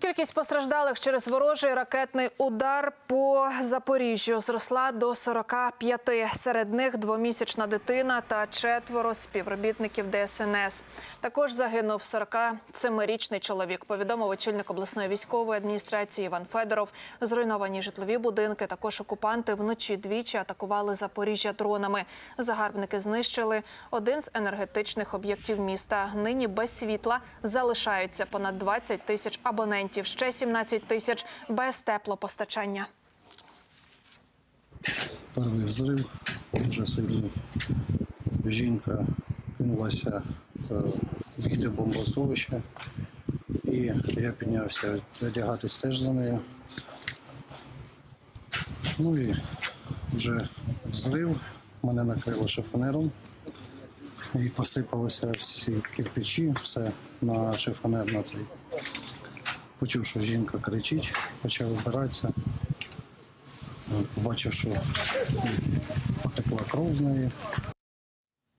Кількість постраждалих через ворожий ракетний удар по Запоріжжю зросла до 45. Серед них двомісячна дитина та четверо співробітників ДСНС. Також загинув 47-річний чоловік. Повідомив очільник обласної військової адміністрації Іван Федоров. Зруйновані житлові будинки. Також окупанти вночі двічі атакували Запоріжжя дронами. Загарбники знищили один з енергетичних об'єктів міста. Нині без світла залишаються понад 20 тисяч абонентів. Ще 17 тисяч без теплопостачання. Перший взрив дуже сильний. Жінка кинулася е, війти в бомбосховище, і я піднявся одягатись теж за нею. Ну і вже взрив мене накрило шифонером. І посипалися всі кирпичі, все на шифонер на цей. Почув, що жінка кричить, почав вибиратися. Побачив, що потекла кров з неї.